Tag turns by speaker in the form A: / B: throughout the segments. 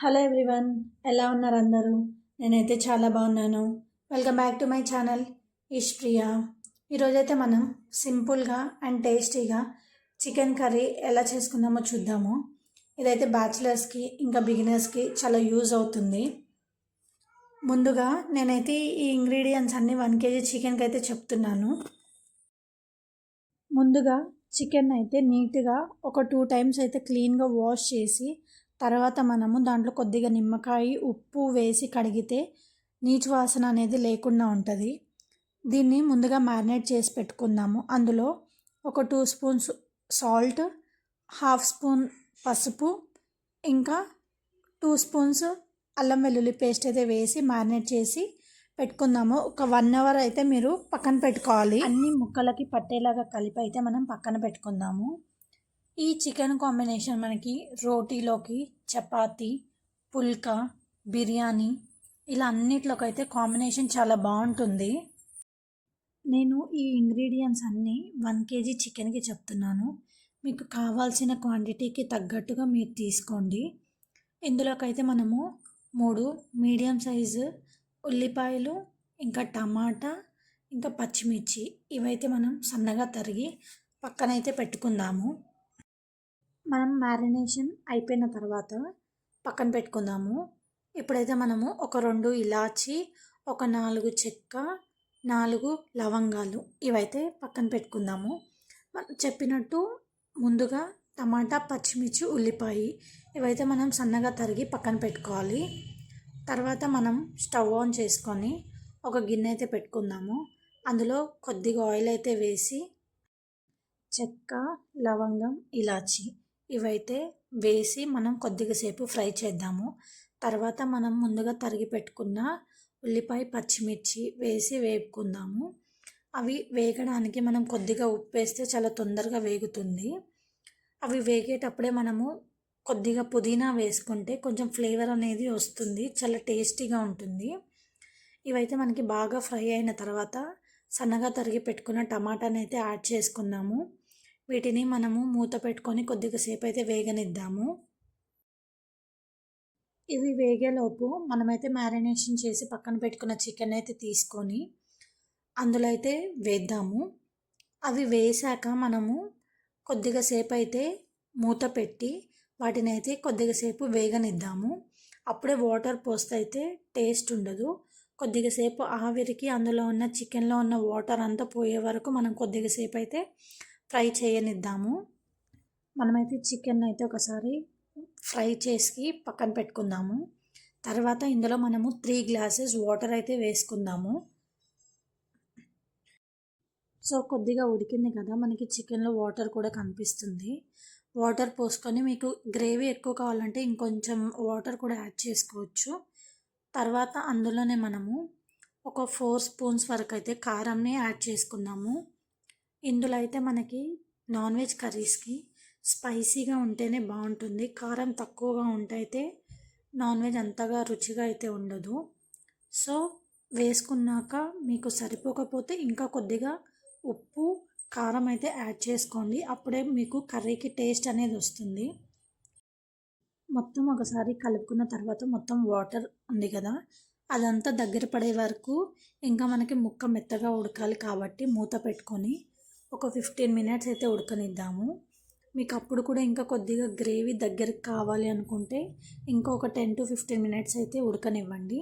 A: Hello everyone ఎలా ఉన్నారు అందరూ? నేనైతే చాలా బాగున్నాను. Welcome back to my channel Ish Priya. ఈరోజైతే మనం సింపుల్గా అండ్ టేస్టీగా చికెన్ కర్రీ ఎలా చేసుకుందామో చూద్దాము. ఇదైతే బ్యాచిలర్స్కి ఇంకా బిగినర్స్కి చాలా యూజ్ అవుతుంది. ముందుగా నేనైతే ఈ ఇంగ్రీడియంట్స్ అన్నీ వన్ కేజీ చికెన్కి అయితే చెప్తున్నాను. ముందుగా చికెన్ అయితే నీట్గా ఒక టూ టైమ్స్ అయితే క్లీన్గా వాష్ చేసి తర్వాత మనము దాంట్లో కొద్దిగా నిమ్మకాయ ఉప్పు వేసి కడిగితే నీచు వాసన అనేది లేకుండా ఉంటుంది. దీన్ని ముందుగా మ్యారినేట్ చేసి పెట్టుకుందాము. అందులో ఒక two spoons salt half spoon పసుపు ఇంకా టూ స్పూన్స్ అల్లం వెల్లుల్లి పేస్ట్ అయితే వేసి మ్యారినేట్ చేసి పెట్టుకుందాము. ఒక వన్ అవర్ అయితే మీరు పక్కన పెట్టుకోవాలి. అన్ని ముక్కలకి పట్టేలాగా కలిపి అయితే మనం పక్కన పెట్టుకుందాము. ఈ చికెన్ కాంబినేషన్ మనకి రోటీలోకి చపాతీ పుల్కా బిర్యానీ ఇలా అన్నిట్లోకి అయితే కాంబినేషన్ చాలా బాగుంటుంది. నేను ఈ ఇంగ్రీడియంట్స్ అన్నీ వన్ కేజీ చికెన్కి చెప్తున్నాను. మీకు కావాల్సిన క్వాంటిటీకి తగ్గట్టుగా మీరు తీసుకోండి. ఇందులోకైతే మనము మూడు మీడియం సైజు ఉల్లిపాయలు ఇంకా టమాటా ఇంకా పచ్చిమిర్చి ఇవైతే మనం సన్నగా తరిగి పక్కనైతే పెట్టుకుందాము. మనం మ్యారినేషన్ అయిపోయిన తర్వాత పక్కన పెట్టుకుందాము. ఇప్పుడైతే మనము ఒక రెండు ఇలాచి ఒక నాలుగు చెక్క నాలుగు లవంగాలు ఇవైతే పక్కన పెట్టుకుందాము. చెప్పినట్టు ముందుగా టమాటా పచ్చిమిర్చి ఉల్లిపాయ ఇవైతే మనం సన్నగా తరిగి పక్కన పెట్టుకోవాలి. తర్వాత మనం స్టవ్ ఆన్ చేసుకొని ఒక గిన్నె అయితే పెట్టుకుందాము. అందులో కొద్దిగా ఆయిల్ అయితే వేసి చెక్క లవంగం ఇలాచి ఇవైతే వేసి మనం కొద్దిగా సేపు ఫ్రై చేద్దాము. తర్వాత మనం ముందుగా తరిగి పెట్టుకున్న ఉల్లిపాయ పచ్చిమిర్చి వేసి వేపుకుందాము. అవి వేగడానికి మనం కొద్దిగా ఉప్పు వేస్తే చాలా తొందరగా వేగుతుంది. అవి వేగేటప్పుడే మనము కొద్దిగా పుదీనా వేసుకుంటే కొంచెం ఫ్లేవర్ అనేది వస్తుంది చాలా టేస్టీగా ఉంటుంది. ఇవైతే మనకి బాగా ఫ్రై అయిన తర్వాత సన్నగా తరిగి పెట్టుకున్న టమాటాని అయితే యాడ్ చేసుకున్నాము వీటిని మనము మూత పెట్టుకొని కొద్దిగా సేపు అయితే వేగనిద్దాము. ఇవి వేగేలోపు మనమైతే మ్యారినేషన్ చేసి పక్కన పెట్టుకున్న చికెన్ అయితే తీసుకొని అందులో అయితే వేద్దాము. అవి వేసాక మనము కొద్దిగా సేపు అయితే మూత పెట్టి వాటిని అయితే కొద్దిగా సేపు వేగనిద్దాము. అప్పుడే వాటర్ పోస్తే అయితే టేస్ట్ ఉండదు. కొద్దిగా సేపు ఆవిరికి అందులో ఉన్న చికెన్లో ఉన్న వాటర్ అంతా పోయే వరకు మనం కొద్దిగా సేపు అయితే ఫ్రై చేయనిద్దాము. మనమైతే చికెన్ అయితే ఒకసారి ఫ్రై చేసి పక్కన పెట్టుకుందాము. తర్వాత ఇందులో మనము త్రీ గ్లాసెస్ వాటర్ అయితే వేసుకుందాము. సో కొద్దిగా ఉడికింది కదా మనకి చికెన్లో వాటర్ కూడా కనిపిస్తుంది. వాటర్ పోసుకొని మీకు గ్రేవీ ఎక్కువ కావాలంటే ఇంకొంచెం వాటర్ కూడా యాడ్ చేసుకోవచ్చు. తర్వాత అందులోనే మనము ఒక ఫోర్ స్పూన్స్ వరకు అయితే కారంని యాడ్ చేసుకుందాము. ఇందులో అయితే మనకి నాన్ వెజ్ కర్రీస్కి స్పైసీగా ఉంటేనే బాగుంటుంది. కారం తక్కువగా ఉంటే అయితే నాన్ వెజ్ అంతగా రుచిగా అయితే ఉండదు. సో వేసుకున్నాక మీకు సరిపోకపోతే ఇంకా కొద్దిగా ఉప్పు కారం అయితే యాడ్ చేసుకోండి. అప్పుడే మీకు కర్రీకి టేస్ట్ అనేది వస్తుంది. మొత్తం ఒకసారి కలుపుకున్న తర్వాత మొత్తం వాటర్ ఉంది కదా అదంతా దగ్గర పడే వరకు ఇంకా మనకి ముక్క మెత్తగా ఉడకాలి కాబట్టి మూత పెట్టుకొని ఒక ఫిఫ్టీన్ మినిట్స్ అయితే ఉడకనిద్దాము. మీకు అప్పుడు కూడా ఇంకా కొద్దిగా గ్రేవీ దగ్గరికి కావాలి అనుకుంటే ఇంకొక టెన్ టు ఫిఫ్టీన్ మినిట్స్ అయితే ఉడకనివ్వండి.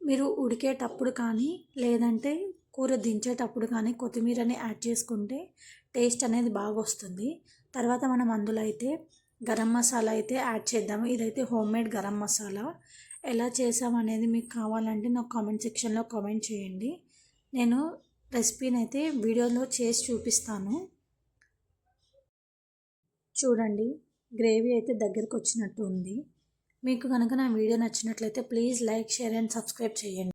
A: మీరు ఉడికేటప్పుడు కానీ లేదంటే కూర దించేటప్పుడు కానీ కొత్తిమీరని యాడ్ చేసుకుంటే టేస్ట్ అనేది బాగా వస్తుంది. తర్వాత మనం అందులో అయితే గరం మసాలా అయితే యాడ్ చేద్దాము. ఇదైతే హోమ్ మేడ్ గరం మసాలా. ఎలా చేసామనేది మీకు కావాలంటే నాకు కామెంట్ సెక్షన్లో కామెంట్ చేయండి. నేను రెసిపీని అయితే వీడియోలో చేసి చూపిస్తాను. చూడండి గ్రేవీ అయితే దగ్గరకు వచ్చినట్టు ఉంది. మీకు కనుక నా వీడియో నచ్చినట్లయితే please like share and subscribe చేయండి.